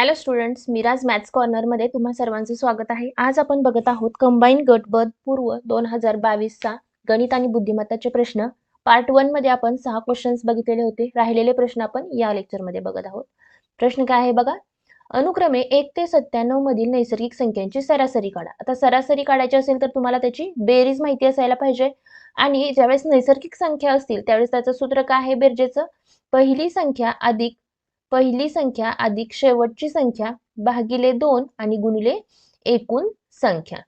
Hello students Miraj maths कॉर्नरमध्ये तुम्हा सर्वांचे स्वागत आहे. आज आपण बघत आहोत कंबाईन गट बद पूर्व दोन हजार बावीसचा गणित आणि बुद्धिमत्ताचे प्रश्न. पार्ट वनमध्ये आपण सहा क्वेश्चन्स बघितलेले होते. राहिलेले प्रश्न आपण या लेक्चरमध्ये बघत आहोत. प्रश्न काय आहे बघा? अनुक्रमे एक ते सत्त्याण्णव मधील नैसर्गिक संख्यांची सरासरी काढा. आता सरासरी काढायची असेल तर तुम्हाला त्याची बेरीज माहिती असायला पाहिजे. आणि ज्यावेळेस नैसर्गिक संख्या असतील त्यावेळेस त्याचं सूत्र काय आहे? बेरजेचं? पहिली संख्या अधिक पहिली संख्या अधिक शेवटची संख्या भागिले दोन आणि गुणिले एकूण संख्या.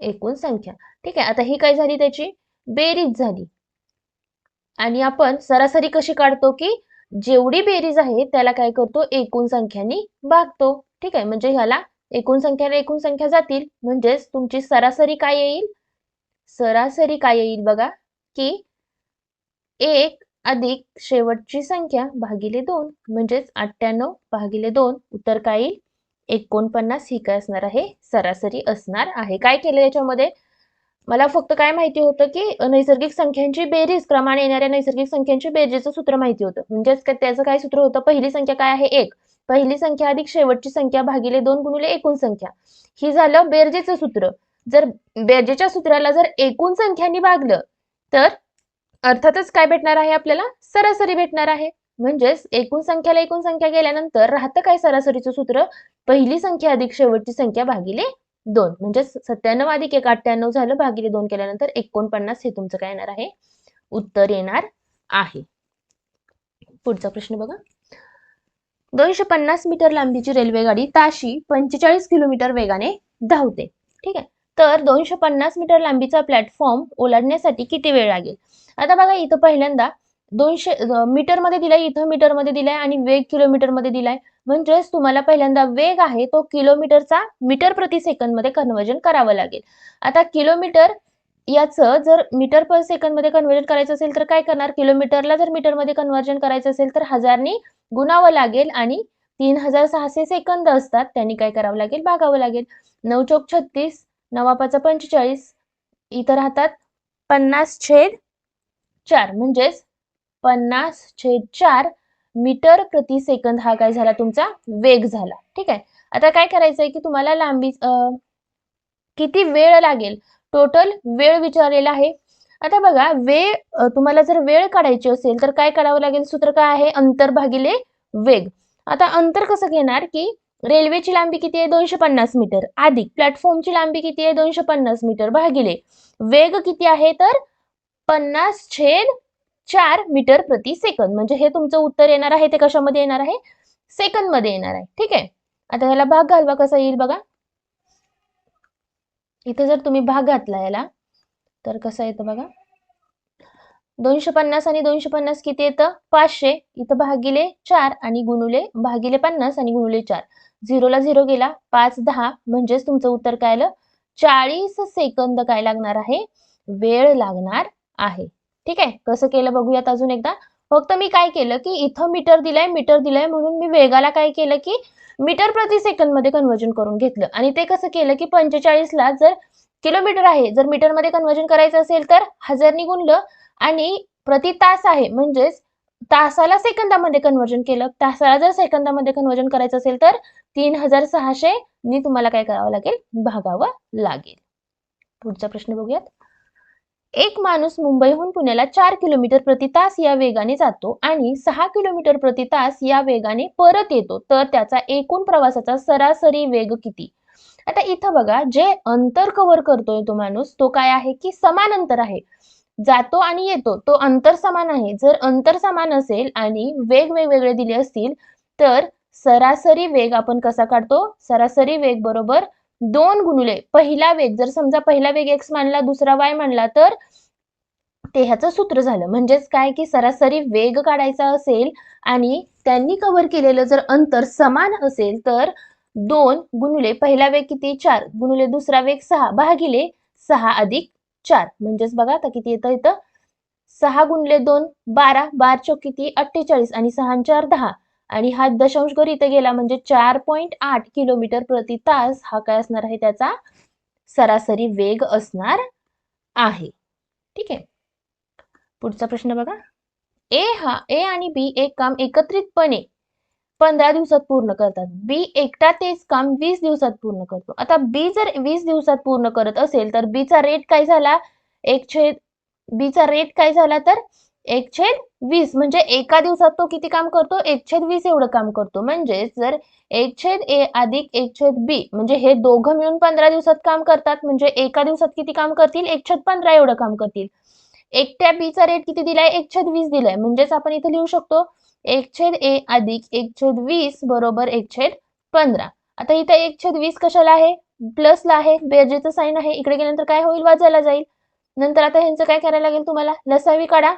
एकूण संख्या. ठीक आहे आता ही काय झाली त्याची? बेरीज झाली. आणि आपण सरासरी कशी काढतो की जेवढी बेरीज आहे त्याला काय करतो? एकूण संख्यांनी भागतो. ठीक आहे म्हणजे ह्याला एकूण संख्याने एकूण संख्या जातील. म्हणजेच तुमची सरासरी काय येईल? सरासरी काय येईल बघा की एक अधिक शेवटची संख्या भागिले दोन म्हणजेच अठ्ठ्याण्णव भागिले दोन उत्तर काय येईल? एकोणपन्नास ही काय असणार आहे? सरासरी असणार आहे. काय केलं याच्यामध्ये? मला फक्त काय माहिती होतं की नैसर्गिक संख्यांची बेरीज क्रमाने येणाऱ्या नैसर्गिक संख्यांची बेरीजचं सूत्र माहिती होतं. म्हणजेच त्याचं काय सूत्र होतं? पहिली संख्या काय आहे? एक. पहिली संख्या अधिक शेवटची संख्या भागिले दोन गुणिले एकूण संख्या. ही झालं बेरजेचं सूत्र. जर बेरजेच्या सूत्राला जर एकूण संख्यांनी भागलं तर अर्थातच काय भेटणार आहे आपल्याला? सरासरी भेटणार आहे. म्हणजेच एकूण संख्याला एकूण संख्या गेल्यानंतर राहतं काय सरासरीचं सूत्र? पहिली संख्या अधिक शेवटची संख्या भागिले दोन. म्हणजे सत्त्याण्णव अधिक एक अठ्ठ्याण्णव झालं भागिले दोन केल्यानंतर एकोणपन्नास हे तुमचं काय येणार आहे? उत्तर येणार आहे. पुढचा प्रश्न बघा. दोनशे पन्नास मीटर लांबीची रेल्वेगाडी ताशी पंचेचाळीस किलोमीटर वेगाने धावते. ठीक आहे? तर दोनशे पन्नास मीटर लांबीचा प्लॅटफॉर्म ओलांडण्यासाठी किती वेळ लागेल? आता बघा इथं पहिल्यांदा दोनशे मीटरमध्ये दिलाय इथं मीटरमध्ये दिलाय आणि वेग किलोमीटरमध्ये दिलाय. म्हणजेच तुम्हाला पहिल्यांदा वेग आहे तो किलोमीटरचा मीटर प्रति सेकंदमध्ये कन्वर्जन करावं लागेल. आता किलोमीटर याचं जर मीटर पर सेकंदमध्ये कन्वर्जन करायचं असेल तर काय करणार? किलोमीटरला जर मीटरमध्ये कन्वर्जन करायचं असेल तर हजारनी गुणावं लागेल आणि तीन हजार सहाशे सेकंद असतात. त्यांनी काय करावं लागेल? भागावं लागेल. नऊ चौक छत्तीस नवापाचा पंचेचाळीस. इथं राहतात पन्नास छेद चार. म्हणजेच पन्नास छेद चार मीटर प्रति सेकंद हा काय झाला तुमचा? वेग झाला. ठीक आहे. आता काय करायचंय की तुम्हाला लांबी किती वेळ लागेल? टोटल वेळ विचारलेला आहे. आता बघा वेळ तुम्हाला जर वेळ काढायची असेल तर काय काढावं लागेल? सूत्र काय आहे? अंतर भागिले वेग. आता अंतर कसं घेणार की रेल्वेची लांबी किती आहे? दोनशे पन्नास मीटर. अधिक प्लॅटफॉर्मची लांबी किती आहे? दोनशे पन्नास मीटर भागिले वेग किती आहे? तर पन्नास छेद चार मीटर प्रति सेकंद. म्हणजे हे तुमचं उत्तर येणार आहे. ते कशामध्ये येणार आहे? सेकंदमध्ये येणार आहे. ठीक आहे? आता ह्याला भाग घालवा कसा येईल बघा. इथे जर तुम्ही भाग घातला याला तर कसं येतं बघा? दोनशे पन्नास आणि दोनशे पन्नास किती येतं? पाचशे. इथं भागिले चार आणि गुणुले भागिले पन्नास आणि गुणुले चार. झिरोला झिरो गेला. पाच दहा म्हणजेच तुमचं उत्तर काय आलं? चाळीस सेकंद काय लागणार आहे? वेळ लागणार आहे. ठीक आहे? कसं केलं बघूयात अजून एकदा. फक्त मी काय केलं की इथं मीटर दिलाय मीटर दिलाय म्हणून मी वेगाला काय केलं की मीटर प्रति सेकंदमध्ये कन्वर्जन करून घेतलं. आणि ते कसं केलं की पंचेचाळीसला जर किलोमीटर आहे जर मीटरमध्ये कन्वर्जन करायचं असेल तर हजारनी गुणलं आणि प्रति तास आहे म्हणजेच तासाला सेकंदामध्ये कन्वर्जन केलं. तासाला जर सेकंदामध्ये कन्वर्जन करायचं असेल तर तीन हजार सहाशे नी तुम्हाला काय करावं लागेल? भागावं लागेल. पुढचा प्रश्न बघूयात. एक माणूस मुंबईहून पुण्याला चार किलोमीटर प्रति तास या वेगाने जातो आणि सहा किलोमीटर प्रति तास या वेगाने परत येतो तर त्याचा एकूण प्रवासाचा सरासरी वेग किती? आता इथं बघा जे अंतर कव्हर करतोय तो माणूस तो काय आहे की समान अंतर आहे. जातो आणि येतो तो अंतर समान आहे. जर अंतर समान असेल आणि वेग वेगवेगळे दिले असतील तर सरासरी वेग आपण कसा काढतो? सरासरी वेग बरोबर दोन गुणुले पहिला वेग जर समजा पहिला वेग एक्स मानला दुसरा वाय मानला तर ते ह्याचं सूत्र झालं. म्हणजेच काय? की सरासरी वेग काढायचा असेल आणि त्यांनी कव्हर केलेलं जर अंतर समान असेल तर दोन गुणुले पहिला वेग किती? चार. गुणुले दुसरा वेग सहा. भागिले सहा अधिक चार. म्हणजेच बघा आता किती येतं इथं? सहा गुणले दोन बारा. बार चौक किती? अठ्ठेचाळीस. आणि सहा चार दहा. आणि हा दशांश घर इथे गेला म्हणजे चार पॉईंट आठ किलोमीटर प्रति तास हा काय असणार आहे त्याचा? सरासरी वेग असणार आहे. ठीक आहे. पुढचा प्रश्न बघा. ए हा ए आणि बी एक काम एकत्रितपणे पंधरा दिवसात पूर्ण करतात. बी एकटा तेच काम वीस दिवसात पूर्ण करतो. आता बी जर वीस दिवसात पूर्ण करत असेल तर बी चा रेट काय झाला? एक छेद बी चा रेट काय झाला तर? एक छेद वीस म्हणजे एका दिवसात तो किती काम करतो? एक छेद वीस एवढं काम करतो. म्हणजेच जर एक छेद ए अधिक एक छेद बी म्हणजे हे दोघं मिळून पंधरा दिवसात काम करतात म्हणजे एका दिवसात किती काम करतील? एक छेद पंधरा एवढं काम करतील. एकट्या बीचा रेट किती दिलाय? एक छेद वीस दिलाय. म्हणजेच आपण इथे लिहू शकतो एक छेद ए अधिक एक छेद वीस बरोबर एक छेद पंधरा. आता इथं एक छेद वीस कशाला आहे? प्लसला आहे. बेरजेचं साईन आहे. इकडे गेल्यानंतर काय होईल? वाजायला जाईल. नंतर आता ह्यांचं काय करायला लागेल तुम्हाला? लसावी काढा.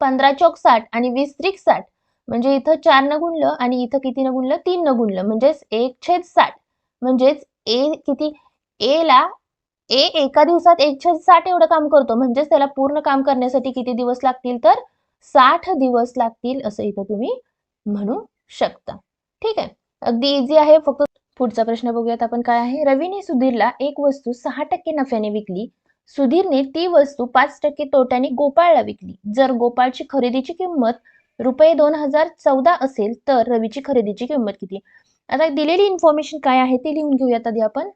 पंधरा चौक साठ आणि वीस त्रिक साठ. म्हणजे इथं चार न गुणलं आणि इथं किती न गुणलं? तीन न गुणलं. म्हणजेच एक छेद साठ. म्हणजेच ए किती? ए ला ए एका दिवसात एक छेद साठ एवढं काम करतो. म्हणजेच त्याला पूर्ण काम करण्यासाठी किती दिवस लागतील तर? साठ दिवस लागतील असं इथं तुम्ही म्हणू शकता. ठीक आहे? अगदी इझी आहे. फक्त पुढचा प्रश्न बघूयात आपण काय आहे. रवीने सुधीरला एक वस्तू सहा टक्के नफ्याने विकली. सुधीरने ती वस्तू पाच टक्के तोट्याने गोपाळला विकली. जर गोपाळची खरेदीची किंमत रुपये दोन हजार चौदा असेल तर रवीची खरेदीची किंमत किती? आता दिलेली इन्फॉर्मेशन काय आहे ते लिहून घेऊयात आधी आपण.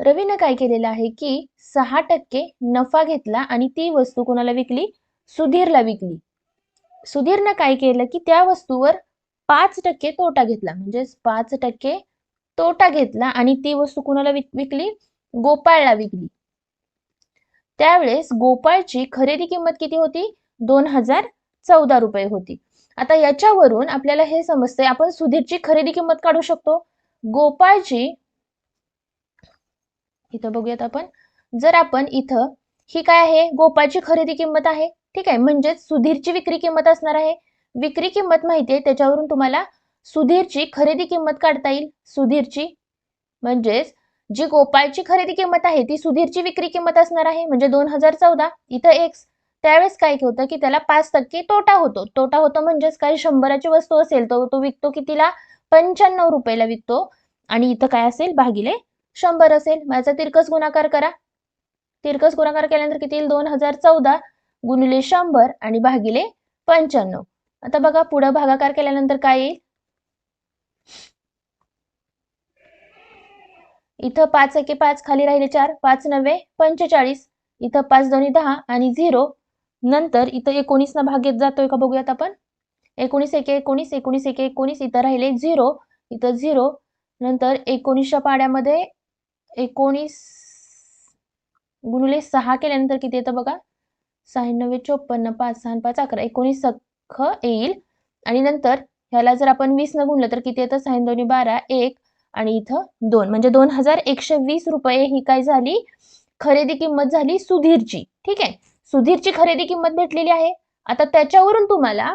रवीनं काय केलेलं आहे की सहा टक्के नफा घेतला आणि ती वस्तू कोणाला विकली? सुधीरला विकली. सुधीरनं काय केलं की त्या वस्तूवर पाच टक्के तोटा घेतला. म्हणजेच पाच टक्के तोटा घेतला आणि ती वस्तू कुणाला विकली? गोपाळला विकली. त्यावेळेस गोपाळची खरेदी किंमत किती होती? दोन हजार चौदा रुपये होती. आता याच्यावरून आपल्याला हे समजतंय आपण सुधीरची खरेदी किंमत काढू शकतो. गोपाळची इथं बघूयात आपण. जर आपण इथं ही काय आहे? गोपाळची खरेदी किंमत आहे. ठीक आहे म्हणजेच सुधीरची विक्री किंमत असणार आहे. विक्री किंमत माहिती आहे त्याच्यावरून तुम्हाला सुधीरची खरेदी किंमत काढता येईल. सुधीरची म्हणजेच जी गोपाळची खरेदी किंमत आहे ती सुधीरची विक्री किंमत असणार आहे म्हणजे दोन हजार चौदा. इथं एक्स त्यावेळेस काय होतं की त्याला पाच टक्के तोटा होतो. तोटा होतो म्हणजेच काय शंभराची वस्तू असेल तो तो विकतो कितीला? पंच्याण्णव रुपयाला विकतो. आणि इथं काय असेल? भागिले शंभर असेल. माझा तिरकस गुणाकार करा. तिरकस गुणाकार केल्यानंतर किती येईल? दोन हजार चौदा गुणिले शंभर आणि भागिले पंच्याण्णव. आता बघा पुढं भागाकार केल्यानंतर काय येईल? इथं पाच एके पाच खाली राहिले चार पाच नव्हे पंचेचाळीस. इथं पाच दोन्ही दहा आणि झिरो. नंतर इथं एकोणीस ना भाग येत जातोय का बघूयात आपण? एकोणीस एके एकोणीस एकोणीस एके एकोणीस इथं राहिले झिरो. इथं झिरो. नंतर एकोणीसच्या पाड्यामध्ये एकोणीस गुणिले सहा केल्यानंतर किती येतं बघा? सहा चोपन्न पाच सहा पाच अकरा. एकोणीस सख येईल. आणि नंतर ह्याला जर आपण वीस न गुणलं तर किती येतं? सहा दोन्ही बारा एक. आणि इथं दोन म्हणजे दोन हजार एकशे वीस रुपये ही काय झाली? खरेदी किंमत झाली सुधीरची. ठीक आहे? सुधीरची खरेदी किंमत भेटलेली आहे. आता त्याच्यावरून तुम्हाला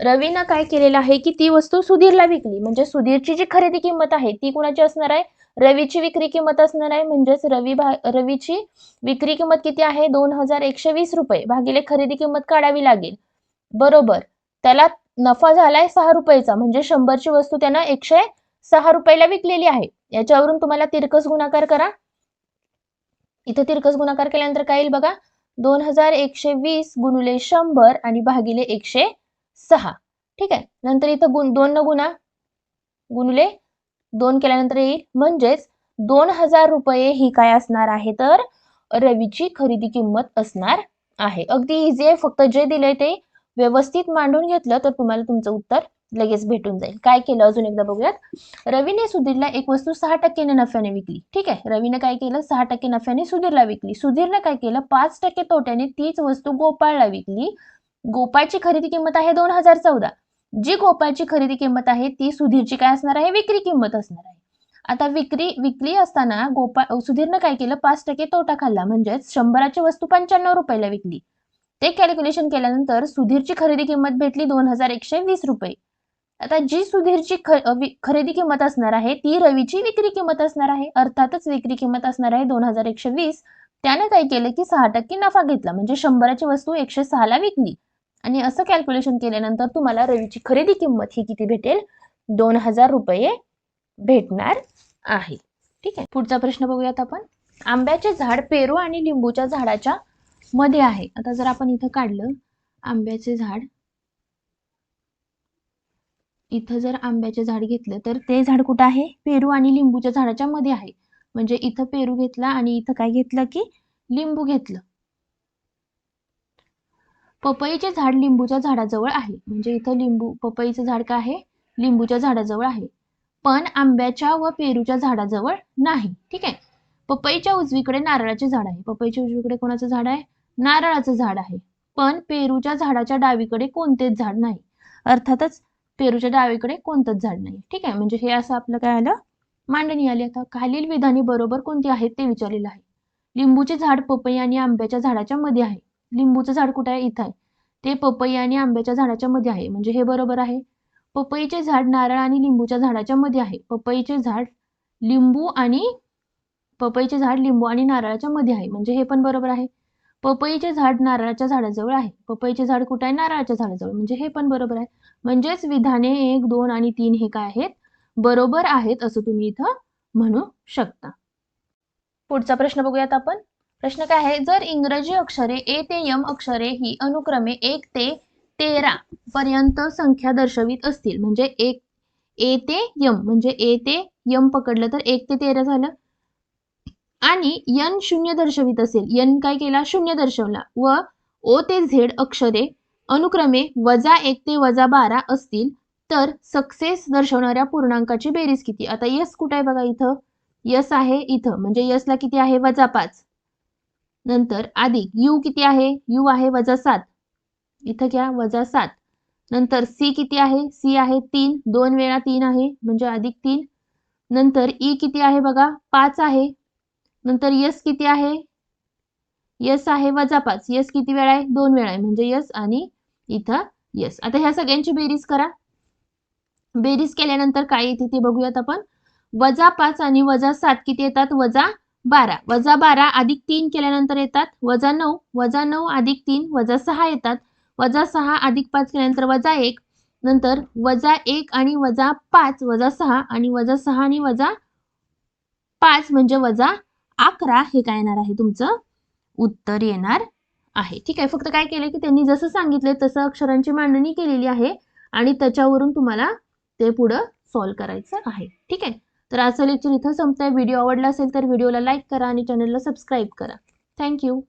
रवीनं काय केलेलं आहे की ती वस्तू सुधीरला विकली. म्हणजे सुधीरची जी खरेदी किंमत आहे ती कुणाची असणार आहे? रवीची विक्री किंमत असणार आहे. म्हणजेच रवी भा रवीची विक्री किंमत किती आहे? दोन हजार एकशे वीस रुपये भागिले खरेदी किंमत काढावी लागेल. बरोबर. त्याला नफा झालाय सहा रुपयाचा. म्हणजे शंभरची वस्तू त्यानं एकशे सहा रुपयाला विकलेली आहे. याच्यावरून तुम्हाला तिरकस गुणाकार करा. इथं तिरकस गुणाकार केल्यानंतर काय येईल बघा? दोन हजार एकशे वीस गुणुले शंभर आणि भागिले एकशे सहा. ठीक आहे? नंतर इथं गुण दोन न गुणा. गुणुले दोन केल्यानंतर येईल म्हणजेच दोन हजार रुपये ही काय असणार आहे? तर रवीची खरेदी किंमत असणार आहे. अगदी इझी आहे. फक्त जे दिलंय ते व्यवस्थित मांडून घेतलं तर तुम्हाला तुमचं उत्तर लगेच भेटून जाईल. काय केलं? अजून एकदा बघूयात. रवीने सुधीरला एक वस्तू सहा टक्क्याने नफ्याने विकली. ठीक आहे? रवीने काय केलं? सहा टक्के नफ्याने सुधीरला विकली. सुधीरने काय केलं? पाच टक्के तोट्याने तीच वस्तू गोपाळला विकली. गोपाळची खरेदी किंमत आहे दोन हजार चौदा. जी गोपाळची खरेदी किंमत आहे ती सुधीरची काय असणार आहे? विक्री किंमत असणार आहे. आता विक्री विकली असताना गोपाळ सुधीरनं काय केलं? पाच टक्के तोटा खाल्ला. म्हणजेच शंभराची वस्तू पंच्याण्णव रुपयाला विकली. ते कॅल्क्युलेशन केल्यानंतर सुधीरची खरेदी किंमत भेटली दोन हजार एकशे वीस रुपये. आता जी सुधीरची खरेदी किंमत असणार आहे ती रवीची विक्री किंमत असणार आहे. अर्थातच विक्री किंमत असणार आहे दोन हजार एकशे वीस. त्याने काय केलं की सहा टक्के नफा घेतला म्हणजे शंभराची वस्तू एकशे सहाला विकली. आणि असं कॅल्क्युलेशन केल्यानंतर तुम्हाला रवीची खरेदी किंमत ही किती भेटेल? दोन हजार रुपये भेटणार आहे. ठीक आहे. पुढचा प्रश्न बघूयात आपण. आंब्याचे झाड पेरू आणि लिंबूच्या झाडाच्या मध्ये आहे. आता जर आपण इथं काढलं आंब्याचे झाड इथं जर आंब्याचे झाड घेतलं तर ते झाड कुठं आहे? पेरू आणि लिंबूच्या झाडाच्या मध्ये आहे. म्हणजे इथं पेरू घेतला आणि इथं काय घेतलं की लिंबू घेतलं. पपईचे झाड लिंबूच्या झाडाजवळ आहे. म्हणजे इथं लिंबू पपईचं झाड काय आहे? लिंबूच्या झाडाजवळ आहे. पण आंब्याच्या व पेरूच्या झाडाजवळ नाही. ठीक आहे? पपईच्या उजवीकडे नारळाचे झाड आहे. पपईच्या उजवीकडे कोणाचं झाड आहे? नारळाचं झाड आहे. पण पेरूच्या झाडाच्या डावीकडे कोणतेच झाड नाही. अर्थातच पेरूच्या डावीकडे कोणतंच झाड नाही. ठीक आहे? म्हणजे हे असं आपलं काय आलं? मांडणी आली. आता खालील विधाने बरोबर कोणती आहेत ते विचारलेलं आहे. लिंबूचे झाड पपई आणि आंब्याच्या झाडाच्या मध्ये आहे. लिंबूचं झाड कुठे आहे? इथं आहे. ते पपई आणि आंब्याच्या झाडाच्या मध्ये आहे. म्हणजे हे बरोबर आहे? पपईचे झाड नारळ आणि लिंबूच्या झाडाच्या मध्ये आहे. पपईचे झाड लिंबू आणि पपईचे झाड लिंबू आणि नारळाच्या मध्ये आहे. म्हणजे हे पण बरोबर आहे. पपईचे झाड नारळाच्या झाडाजवळ आहे. पपईचे झाड कुठे आहे? नारळाच्या झाडाजवळ. म्हणजे हे पण बरोबर आहे. म्हणजेच विधाने एक दोन आणि तीन हे काय आहेत? बरोबर आहेत असं तुम्ही इथं म्हणू शकता. पुढचा प्रश्न बघूयात आपण. प्रश्न काय आहे? जर इंग्रजी अक्षरे ए ते यम अक्षरे ही अनुक्रमे एक ते तेरा पर्यंत संख्या दर्शवित असतील. म्हणजे एक ए ते यम. म्हणजे ए ते यम पकडलं तर एक ते तेरा झालं. आणि यन शून्य दर्शवित असेल. यन काय केला? शून्य दर्शवला. व ओ ते झेड अक्षरे अनुक्रमे वजा एक ते वजा बारा असतील तर सक्सेस दर्शवणाऱ्या पूर्णांकाची बेरीज किती? आता यस कुठे आहे बघा इथं? यस आहे इथं. म्हणजे यसला किती आहे? वजा पाच. नंतर अधिक. यू किती आहे? यू आहे वजा सात. इथं घ्या वजा सात. नंतर सी किती आहे? सी आहे तीन. दोन वेळा तीन आहे. म्हणजे अधिक तीन. नंतर ई किती आहे बघा? पाच आहे. नंतर यस किती आहे? यस आहे वजा पाच. यस किती वेळा आहे? दोन वेळा आहे. म्हणजे यस आणि इथं यस आता ह्या सगळ्यांची बेरीज करा. बेरीज केल्यानंतर काय येते ते बघूयात आपण. वजा पाच आणि वजा सात किती येतात? वजा बारा. वजा बारा अधिक तीन केल्यानंतर येतात? वजा नऊ. वजा नऊ अधिक तीन. वजा सहा येतात. वजा सहा अधिक पाच केल्यानंतर वजा एक. नंतर वजा एक आणि वजा पाच. वजा सहा आणि वजा सहा आणि वजा पाच म्हणजे वजा अकरा हे काय येणार आहे तुमचं? उत्तर येणार आहे. ठीक आहे फक्त काय केलं की त्यांनी जसं सांगितलं तसं अक्षरांची मांडणी केलेली आहे आणि त्याच्यावरून तुम्हाला ते पुढं सॉल्व करायचं आहे. ठीक आहे? तर आजचं लेक्चर इथं संपतंय. व्हिडिओ आवडला असेल तर व्हिडिओला लाईक करा आणि चॅनलला सबस्क्राईब करा. थँक्यू